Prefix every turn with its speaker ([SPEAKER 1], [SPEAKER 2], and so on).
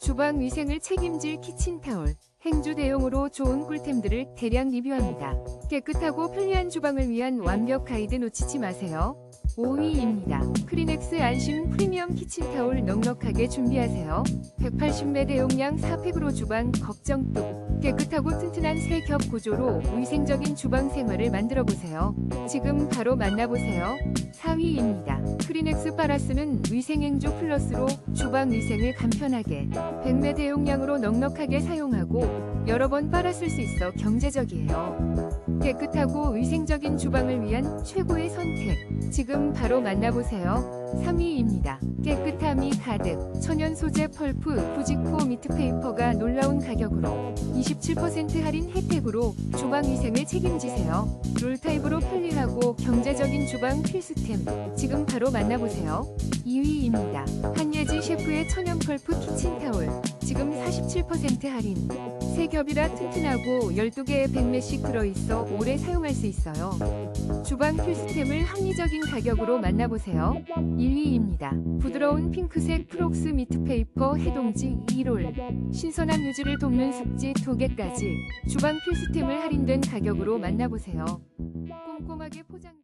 [SPEAKER 1] 주방 위생을 책임질 키친타올, 행주 대용으로 좋은 꿀템들을 대량 리뷰합니다. 깨끗하고 편리한 주방을 위한 완벽 가이드 놓치지 마세요. 5위입니다. 크리넥스 안심 프리미엄 키친타올 넉넉하게 준비하세요. 180매 대용량 4팩으로 주방 걱정 뚝. 깨끗하고 튼튼한 세 겹 구조로 위생적인 주방 생활을 만들어 보세요. 지금 바로 만나보세요. 4위입니다. 크리넥스 파라스는 위생행주 플러스로 주방 위생을 간편하게 100매 대용량으로 넉넉하게 사용하고 여러 번쓸수 있어 경제적이에요. 깨끗하고 위생적인 주방을 위한 최고의 선택. 지금 바로 만나보세요. 3위입니다. 깨끗함이 가득 천연 소재 펄프 부지코 미트페이퍼가 가격으로 27% 할인 혜택으로 주방 위생을 책임지세요. 롤타입으로 편리하고 경제적인 주방 필수템. 지금 바로 만나보세요. 2위입니다. 한예지 셰프의 천연 펄프 키친타올. 지금 47% 할인. 세 겹이라 튼튼하고 12개의 100매씩 들어있어 오래 사용할 수 있어요. 주방 필수템을 합리적인 가격으로 만나보세요. 1위입니다. 부드러운 핑크색 프록스 미트페이퍼 해동지 2롤. 신선한 유지를 돕는 습지 2개까지 주방 필수템을 할인된 가격으로 만나보세요. 꼼꼼하게 포장된